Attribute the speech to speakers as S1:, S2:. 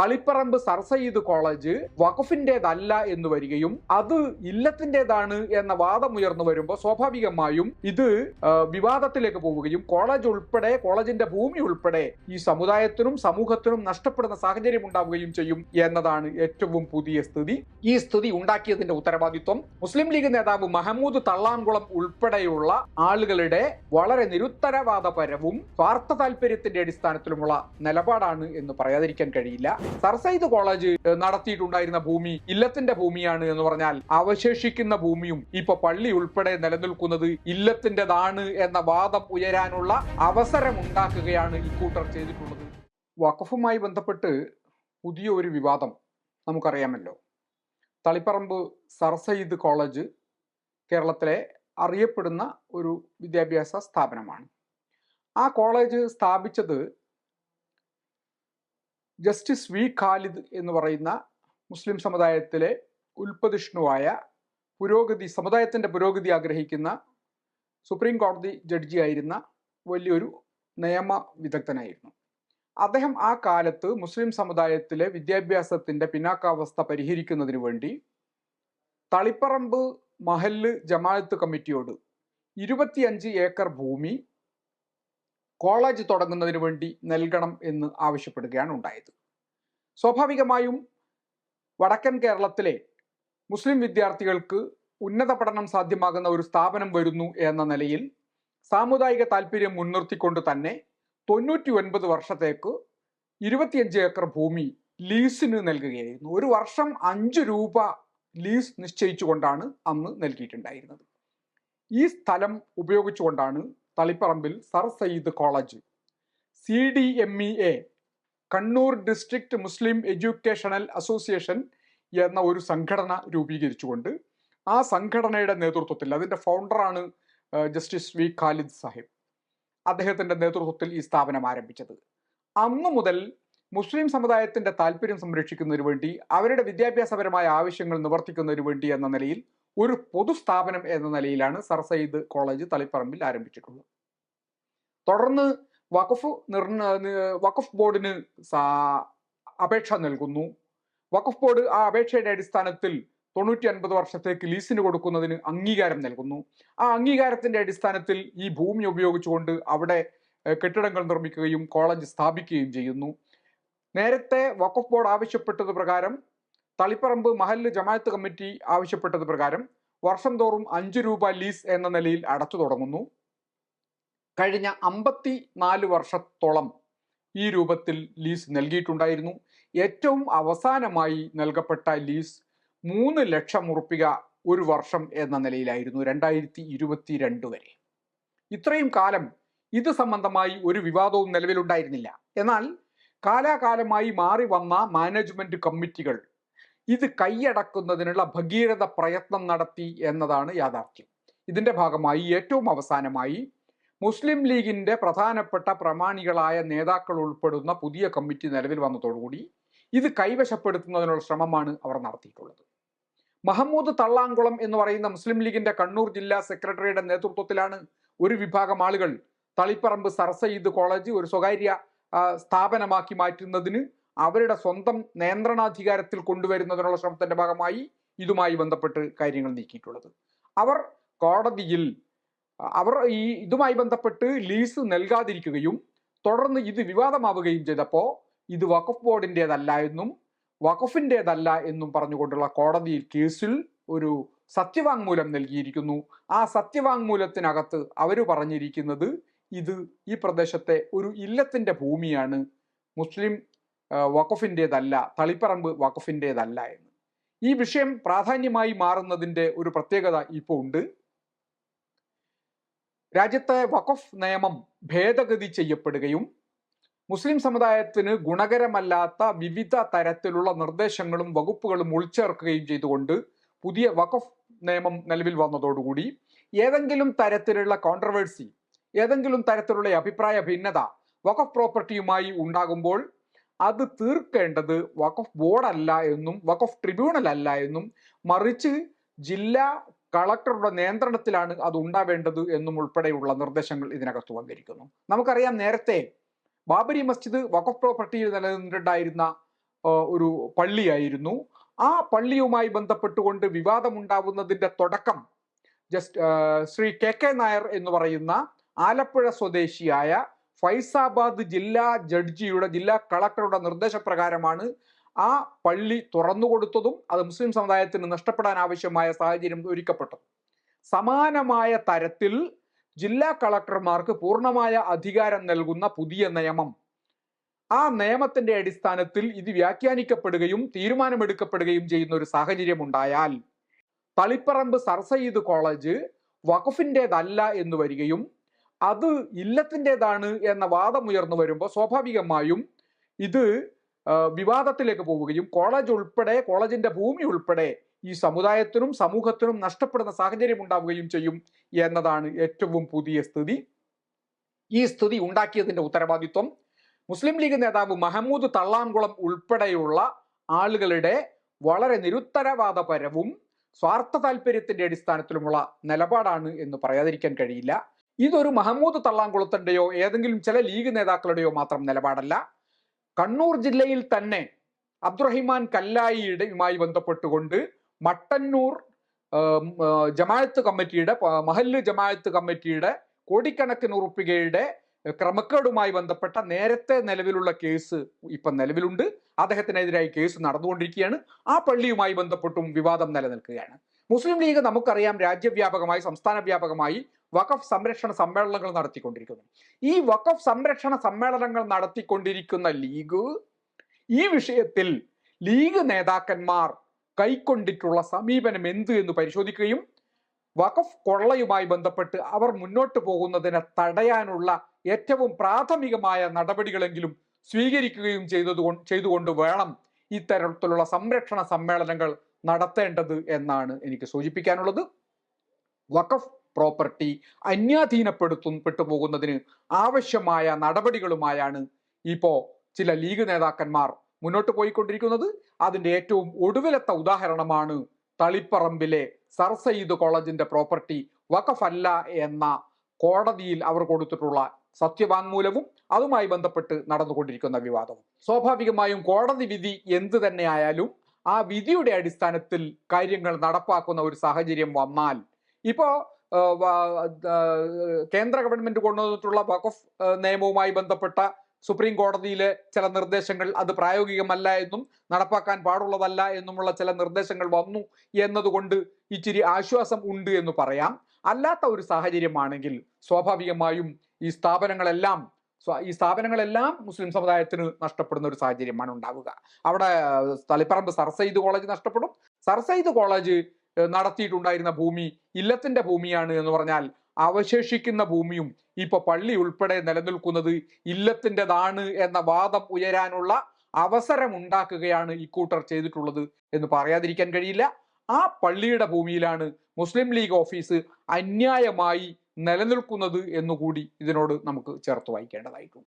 S1: Taliparamba sir Syed college വഖഫിന്റേതല്ല എന്ന് വരികയും അത് ഇല്ലത്തിന്റെതാണ് എന്ന വാദം ഉയർന്നു വരുമ്പോൾ സ്വാഭാവികമായും ഇത് വിവാദത്തിലേക്ക് പോവുകയും കോളേജ് ഉൾപ്പെടെ കോളേജിന്റെ ഭൂമി ഉൾപ്പെടെ ഈ സമുദായത്തിനും സമൂഹത്തിനും നഷ്ടപ്പെടുന്ന സാഹചര്യം ഉണ്ടാവുകയും ചെയ്യും എന്നതാണ് ഏറ്റവും പുതിയ സ്ഥിതി. ഈ സ്ഥിതി ഉണ്ടാക്കിയതിന്റെ ഉത്തരവാദിത്വം മുസ്ലിം ലീഗ് നേതാവ് മഹമ്മൂദ് തള്ളാംകുളം ഉൾപ്പെടെയുള്ള ആളുകളുടെ വളരെ നിരുത്തരവാദപരവും സ്വാർത്ഥ താല്പര്യത്തിന്റെ അടിസ്ഥാനത്തിലുമുള്ള നിലപാടാണ് എന്ന് പറയാതിരിക്കാൻ കഴിയില്ല. സർ സയ്യിദ് കോളേജ് നടത്തിയിട്ടുണ്ടായിരുന്ന ഭൂമി ഇല്ലത്തിന്റെ ഭൂമിയാണ് എന്ന് പറഞ്ഞാൽ അവശേഷിക്കുന്ന ഭൂമിയും ഇപ്പൊ പള്ളി ഉൾപ്പെടെ നിലനിൽക്കുന്നത് ഇല്ലത്തിന്റെതാണ് എന്ന വാദം ഉയരാനുള്ള അവസരം ഉണ്ടാക്കുകയാണ് ഇക്കൂട്ടർ ചെയ്തിട്ടുള്ളത്. വഖഫുമായി ബന്ധപ്പെട്ട് പുതിയ ഒരു വിവാദം നമുക്കറിയാമല്ലോ. തളിപ്പറമ്പ് സർസൈദ് കോളേജ് കേരളത്തിലെ അറിയപ്പെടുന്ന ഒരു വിദ്യാഭ്യാസ സ്ഥാപനമാണ്. ആ കോളേജ് സ്ഥാപിച്ചത് ജസ്റ്റിസ് വി ഖാലിദ് എന്ന് പറയുന്ന മുസ്ലിം സമുദായത്തിലെ ഉൽപ്പതിഷ്ണുവായ പുരോഗതി സമുദായത്തിന്റെ പുരോഗതി ആഗ്രഹിക്കുന്ന സുപ്രീം കോടതി ജഡ്ജിയായിരുന്ന വലിയൊരു നിയമ വിദഗ്ധനായിരുന്നു. അദ്ദേഹം ആ കാലത്ത് മുസ്ലിം സമുദായത്തിലെ വിദ്യാഭ്യാസത്തിന്റെ പിന്നാക്കാവസ്ഥ പരിഹരിക്കുന്നതിന് വേണ്ടി തളിപ്പറമ്പ് മഹല്ല് ജമാഅത്ത് കമ്മിറ്റിയോട് ഇരുപത്തിയഞ്ച് ഏക്കർ ഭൂമി കോളേജ് തുടങ്ങുന്നതിന് വേണ്ടി നൽകണം എന്ന് ആവശ്യപ്പെടുകയാണ് ഉണ്ടായത്. സ്വാഭാവികമായും വടക്കൻ കേരളത്തിലെ മുസ്ലിം വിദ്യാർത്ഥികൾക്ക് ഉന്നത പഠനം സാധ്യമാകുന്ന ഒരു സ്ഥാപനം വരുന്നു എന്ന നിലയിൽ സാമുദായിക താല്പര്യം മുൻനിർത്തിക്കൊണ്ട് തന്നെ തൊണ്ണൂറ്റി ഒൻപത് വർഷത്തേക്ക് ഇരുപത്തിയഞ്ച് ഏക്കർ ഭൂമി ലീസിന് നൽകുകയായിരുന്നു. ഒരു വർഷം അഞ്ച് രൂപ ലീസ് നിശ്ചയിച്ചുകൊണ്ടാണ് അന്ന് നൽകിയിട്ടുണ്ടായിരുന്നത്. ഈ സ്ഥലം ഉപയോഗിച്ചുകൊണ്ടാണ് തളിപ്പറമ്പിൽ sir Syed college. C D M E A Kannur district Muslim educational association എന്ന ഒരു സംഘടന രൂപീകരിച്ചുകൊണ്ട് ആ സംഘടനയുടെ നേതൃത്വത്തിൽ അതിന്റെ ഫൗണ്ടറാണ് ജസ്റ്റിസ് വി. ഖാലിദ് സാഹിബ്. അദ്ദേഹത്തിന്റെ നേതൃത്വത്തിൽ ഈ സ്ഥാപനം ആരംഭിച്ചത്. അന്നു മുതൽ മുസ്ലിം സമുദായത്തിന്റെ താല്പര്യം സംരക്ഷിക്കുന്നതിന് വേണ്ടി അവരുടെ വിദ്യാഭ്യാസപരമായ ആവശ്യങ്ങൾ നിവർത്തിക്കുന്നതിന് വേണ്ടി എന്ന നിലയിൽ ഒരു പൊതുസ്ഥാപനം എന്ന നിലയിലാണ് സർ സയ്യിദ് കോളേജ് തളിപ്പറമ്പിൽ ആരംഭിച്ചിട്ടുള്ളത്. തുടർന്ന് വഖഫ് നിർണ വഖഫ് ബോർഡിന് അപേക്ഷ നൽകുന്നു. വഖഫ് ബോർഡ് ആ അപേക്ഷയുടെ അടിസ്ഥാനത്തിൽ തൊണ്ണൂറ്റി അൻപത് വർഷത്തേക്ക് ലീസിന് കൊടുക്കുന്നതിന് അംഗീകാരം നൽകുന്നു. ആ അംഗീകാരത്തിന്റെ അടിസ്ഥാനത്തിൽ ഈ ഭൂമി ഉപയോഗിച്ചുകൊണ്ട് അവിടെ കെട്ടിടങ്ങൾ നിർമ്മിക്കുകയും കോളേജ് സ്ഥാപിക്കുകയും ചെയ്യുന്നു. നേരത്തെ വഖഫ് ബോർഡ് ആവശ്യപ്പെട്ടത് പ്രകാരം തളിപ്പറമ്പ് മഹല്ല് ജമാഅത്ത് കമ്മിറ്റി ആവശ്യപ്പെട്ടത് പ്രകാരം വർഷം തോറും അഞ്ച് രൂപ ലീസ് എന്ന നിലയിൽ അടച്ചു തുടങ്ങുന്നു. കഴിഞ്ഞ അമ്പത്തി നാല് വർഷത്തോളം ഈ രൂപത്തിൽ ലീസ് നൽകിയിട്ടുണ്ടായിരുന്നു. ഏറ്റവും അവസാനമായി നൽകപ്പെട്ട ലീസ് മൂന്ന് ലക്ഷം ഉറുപ്പിക ഒരു വർഷം എന്ന നിലയിലായിരുന്നു രണ്ടായിരത്തി ഇരുപത്തി രണ്ട് വരെ. ഇത്രയും കാലം ഇത് സംബന്ധമായി ഒരു വിവാദവും നിലവിലുണ്ടായിരുന്നില്ല. എന്നാൽ കാലാകാലമായി മാറി വന്ന മാനേജ്മെന്റ് കമ്മിറ്റികൾ ഇത് കൈയടക്കുന്നതിനുള്ള ഭഗീരഥ പ്രയത്നം നടത്തി എന്നതാണ് യാഥാർത്ഥ്യം. ഇതിന്റെ ഭാഗമായി ഏറ്റവും അവസാനമായി മുസ്ലിം ലീഗിന്റെ പ്രധാനപ്പെട്ട പ്രമാണികളായ നേതാക്കൾ ഉൾപ്പെടുന്ന പുതിയ കമ്മിറ്റി നിലവിൽ വന്നതോടുകൂടി ഇത് കൈവശപ്പെടുത്തുന്നതിനുള്ള ശ്രമമാണ് അവർ നടത്തിയിട്ടുള്ളത്. മഹമ്മൂദ് തള്ളാങ്കുളം എന്ന് പറയുന്ന മുസ്ലിം ലീഗിന്റെ കണ്ണൂർ ജില്ലാ സെക്രട്ടറിയുടെ നേതൃത്വത്തിലാണ് ഒരു വിഭാഗം ആളുകൾ തളിപ്പറമ്പ് സർ സയ്യിദ് കോളേജ് ഒരു സ്വകാര്യ സ്ഥാപനമാക്കി മാറ്റുന്നതിന് അവരുടെ സ്വന്തം നിയന്ത്രണാധികാരത്തിൽ കൊണ്ടുവരുന്നതിനുള്ള ശ്രമത്തിന്റെ ഭാഗമായി ഇതുമായി ബന്ധപ്പെട്ട് കാര്യങ്ങൾ നീക്കിയിട്ടുള്ളത്. അവർ കോടതിയിൽ അവർ ഈ ഇതുമായി ബന്ധപ്പെട്ട് ലീസ് നൽകാതിരിക്കുകയും തുടർന്ന് ഇത് വിവാദമാവുകയും ചെയ്തപ്പോൾ ഇത് വഖഫ് ബോർഡിന്റെതല്ല എന്നും വഖഫിന്റെതല്ല എന്നും പറഞ്ഞുകൊണ്ടുള്ള കോടതിയിൽ കേസിൽ ഒരു സത്യവാങ്മൂലം നൽകിയിരിക്കുന്നു. ആ സത്യവാങ്മൂലത്തിനകത്ത് അവർ പറഞ്ഞിരിക്കുന്നത് ഇത് ഈ പ്രദേശത്തെ ഒരു ഇല്ലത്തിന്റെ ഭൂമിയാണ്. മുസ്ലിം വഖഫിന്റെതല്ല തളിപ്പറമ്പ് വഖഫിന്റെതല്ല എന്ന്. ഈ വിഷയം പ്രാധാന്യമായി മാറുന്നതിന്റെ ഒരു പ്രത്യേകത ഇപ്പോൾ ഉണ്ട്. രാജ്യത്തെ വഖഫ് നിയമം ഭേദഗതി ചെയ്യപ്പെടുകയും മുസ്ലിം സമുദായത്തിന് ഗുണകരമല്ലാത്ത വിവിധ തരത്തിലുള്ള നിർദ്ദേശങ്ങളും വകുപ്പുകളും ഉൾച്ചേർക്കുകയും ചെയ്തുകൊണ്ട് പുതിയ വഖഫ് നിയമം നിലവിൽ വന്നതോടുകൂടി ഏതെങ്കിലും തരത്തിലുള്ള കോൺട്രവേഴ്സി ഏതെങ്കിലും തരത്തിലുള്ള അഭിപ്രായ ഭിന്നത വഖഫ് പ്രോപ്പർട്ടിയുമായി ഉണ്ടാകുമ്പോൾ അത് തീർക്കേണ്ടത് വഖഫ് അല്ല എന്നും വഖഫ് ട്രിബ്യൂണൽ അല്ല എന്നും മറിച്ച് ജില്ലാ കളക്ടറുടെ നിയന്ത്രണത്തിലാണ് അത് ഉണ്ടാവേണ്ടത് എന്നും ഉൾപ്പെടെയുള്ള നിർദ്ദേശങ്ങൾ ഇതിനകത്ത് വന്നിരിക്കുന്നു. നമുക്കറിയാം നേരത്തെ ബാബരി മസ്ജിദ് വഖഫ് പ്രോപ്പർട്ടിയിൽ നിലനിന്നിട്ടുണ്ടായിരുന്ന ഒരു പള്ളിയായിരുന്നു. ആ പള്ളിയുമായി ബന്ധപ്പെട്ടുകൊണ്ട് വിവാദമുണ്ടാവുന്നതിന്റെ തുടക്കം just Sri K K Nair എന്ന് പറയുന്ന ആലപ്പുഴ സ്വദേശിയായ ഫൈസാബാദ് ജില്ലാ ജഡ്ജിയുടെ ജില്ലാ കളക്ടറുടെ നിർദ്ദേശപ്രകാരമാണ് ആ പള്ളി തുറന്നുകൊടുത്തതും അത് മുസ്ലിം സമുദായത്തിന് നഷ്ടപ്പെടാൻ ആവശ്യമായ സാഹചര്യം ഒരുക്കപ്പെട്ടത്. സമാനമായ തരത്തിൽ ജില്ലാ കളക്ടർമാർക്ക് പൂർണമായ അധികാരം നൽകുന്ന പുതിയ നിയമം. ആ നിയമത്തിന്റെ അടിസ്ഥാനത്തിൽ ഇത് വ്യാഖ്യാനിക്കപ്പെടുകയും തീരുമാനമെടുക്കപ്പെടുകയും ചെയ്യുന്ന ഒരു സാഹചര്യം ഉണ്ടായാൽ തളിപ്പറമ്പ് സർ സയ്യിദ് കോളേജ് വഖഫിന്റെതല്ല എന്ന് വരികയും അത് ഇല്ലത്തിന്റെതാണ് എന്ന വാദം ഉയർന്നു വരുമ്പോൾ സ്വാഭാവികമായും ഇത് വിവാദത്തിലേക്ക് പോവുകയും കോളേജ് ഉൾപ്പെടെ കോളേജിന്റെ ഭൂമി ഉൾപ്പെടെ ഈ സമുദായത്തിനും സമൂഹത്തിനും നഷ്ടപ്പെടുന്ന സാഹചര്യം ഉണ്ടാവുകയും ചെയ്യും എന്നതാണ് ഏറ്റവും പുതിയ സ്ഥിതി. ഈ സ്ഥിതി ഉണ്ടാക്കിയതിന്റെ ഉത്തരവാദിത്വം മുസ്ലിം ലീഗ് നേതാവ് മഹമ്മൂദ് തള്ളാംകുളം ഉൾപ്പെടെയുള്ള ആളുകളുടെ വളരെ നിരുത്തരവാദപരവും സ്വാർത്ഥ താല്പര്യത്തിന്റെ അടിസ്ഥാനത്തിലുമുള്ള നിലപാടാണ് എന്ന് പറയാതിരിക്കാൻ കഴിയില്ല. ഇതൊരു മഹമ്മൂദ് തള്ളാംകുളത്തിന്റെയോ ഏതെങ്കിലും ചില ലീഗ് നേതാക്കളുടെയോ മാത്രം നിലപാടല്ല. കണ്ണൂർ ജില്ലയിൽ തന്നെ അബ്ദുറഹിമാൻ കല്ലായിയുടെയുമായി ബന്ധപ്പെട്ടുകൊണ്ട് മട്ടന്നൂർ ജമാഅത്ത് കമ്മിറ്റിയുടെ മഹല്ല് ജമാഅത്ത് കമ്മിറ്റിയുടെ കോടിക്കണക്കിന് ഉറുപ്പികയുടെ ക്രമക്കേടുമായി ബന്ധപ്പെട്ട നേരത്തെ നിലവിലുള്ള കേസ് ഇപ്പം നിലവിലുണ്ട്. അദ്ദേഹത്തിനെതിരായി കേസ് നടന്നുകൊണ്ടിരിക്കുകയാണ്. ആ പള്ളിയുമായി ബന്ധപ്പെട്ടും വിവാദം നിലനിൽക്കുകയാണ്. മുസ്ലിം ലീഗ് നമുക്കറിയാം രാജ്യവ്യാപകമായി സംസ്ഥാന വ്യാപകമായി വഖഫ് സംരക്ഷണ സമ്മേളനങ്ങൾ നടത്തിക്കൊണ്ടിരിക്കുന്നു. ഈ വഖഫ് സംരക്ഷണ സമ്മേളനങ്ങൾ നടത്തിക്കൊണ്ടിരിക്കുന്ന ലീഗ് ഈ വിഷയത്തിൽ ലീഗ് നേതാക്കന്മാർ കൈക്കൊണ്ടിട്ടുള്ള സമീപനം എന്ത് എന്ന് പരിശോധിക്കുകയും വഖഫ് കൊള്ളയുമായി ബന്ധപ്പെട്ട് അവർ മുന്നോട്ട് പോകുന്നതിനെ തടയാനുള്ള ഏറ്റവും പ്രാഥമികമായ നടപടികളെങ്കിലും സ്വീകരിക്കുകയും ചെയ്തത് ചെയ്തുകൊണ്ട് വേണം ഇത്തരത്തിലുള്ള സംരക്ഷണ സമ്മേളനങ്ങൾ നടത്തേണ്ടത് എന്നാണ് എനിക്ക് സൂചിപ്പിക്കാനുള്ളത്. വഖഫ് പ്രോപ്പർട്ടി അന്യാധീനപ്പെടുത്തും പെട്ടുപോകുന്നതിന് ആവശ്യമായ നടപടികളുമായാണ് ഇപ്പോ ചില ലീഗ് നേതാക്കന്മാർ മുന്നോട്ട് പോയിക്കൊണ്ടിരിക്കുന്നത്. അതിന്റെ ഏറ്റവും ഒടുവിലത്തെ ഉദാഹരണമാണ് തളിപ്പറമ്പിലെ സർ സയ്യിദ് കോളേജിന്റെ പ്രോപ്പർട്ടി വഖഫല്ല എന്ന കോടതിയിൽ അവർ കൊടുത്തിട്ടുള്ള സത്യവാങ്മൂലവും അതുമായി ബന്ധപ്പെട്ട് നടന്നുകൊണ്ടിരിക്കുന്ന വിവാദവും. സ്വാഭാവികമായും കോടതി വിധി എന്ത് തന്നെ ആയാലും ആ വിധിയുടെ അടിസ്ഥാനത്തിൽ കാര്യങ്ങൾ നടപ്പാക്കുന്ന ഒരു സാഹചര്യം വന്നാൽ ഇപ്പോ ആ, വ- ആ, കേന്ദ്ര ഗവൺമെന്റ് കൊണ്ടുവന്നിട്ടുള്ള വഖഫ് നിയമവുമായി ബന്ധപ്പെട്ട സുപ്രീം കോടതിയിലെ ചില നിർദ്ദേശങ്ങൾ അത് പ്രായോഗികമല്ല എന്നും നടപ്പാക്കാൻ പാടുള്ളതല്ല എന്നുമുള്ള ചില നിർദ്ദേശങ്ങൾ വന്നു എന്നതുകൊണ്ട് ഇച്ചിരി ആശ്വാസം ഉണ്ട് എന്ന് പറയാം. അല്ലാത്ത ഒരു സാഹചര്യമാണെങ്കിൽ സ്വാഭാവികമായും ഈ സ്ഥാപനങ്ങളെല്ലാം ഈ സ്ഥാപനങ്ങളെല്ലാം മുസ്ലിം സമുദായത്തിന് നഷ്ടപ്പെടുന്ന ഒരു സാഹചര്യമാണ് ഉണ്ടാവുക. അവിടെ തളിപ്പറമ്പ് സർ സയ്യിദ് കോളേജ് നഷ്ടപ്പെടും. സർ സയ്യിദ് കോളേജ് നടത്തിയിട്ടുണ്ടായിരുന്ന ഭൂമി ഇല്ലത്തിന്റെ ഭൂമിയാണ് എന്ന് പറഞ്ഞാൽ അവശേഷിക്കുന്ന ഭൂമിയും ഇപ്പൊ പള്ളി ഉൾപ്പെടെ നിലനിൽക്കുന്നത് ഇല്ലത്തിന്റെതാണ് എന്ന വാദം ഉയരാനുള്ള അവസരം ഉണ്ടാക്കുകയാണ് ഇക്കൂട്ടർ ചെയ്തിട്ടുള്ളത് എന്ന് പറയാതിരിക്കാൻ കഴിയില്ല. ആ പള്ളിയുടെ ഭൂമിയിലാണ് മുസ്ലിം ലീഗ് ഓഫീസ് അന്യായമായി നിലനിൽക്കുന്നത് എന്നുകൂടി ഇതിനോട് നമുക്ക് ചേർത്ത് വായിക്കേണ്ടതായിട്ടുണ്ട്.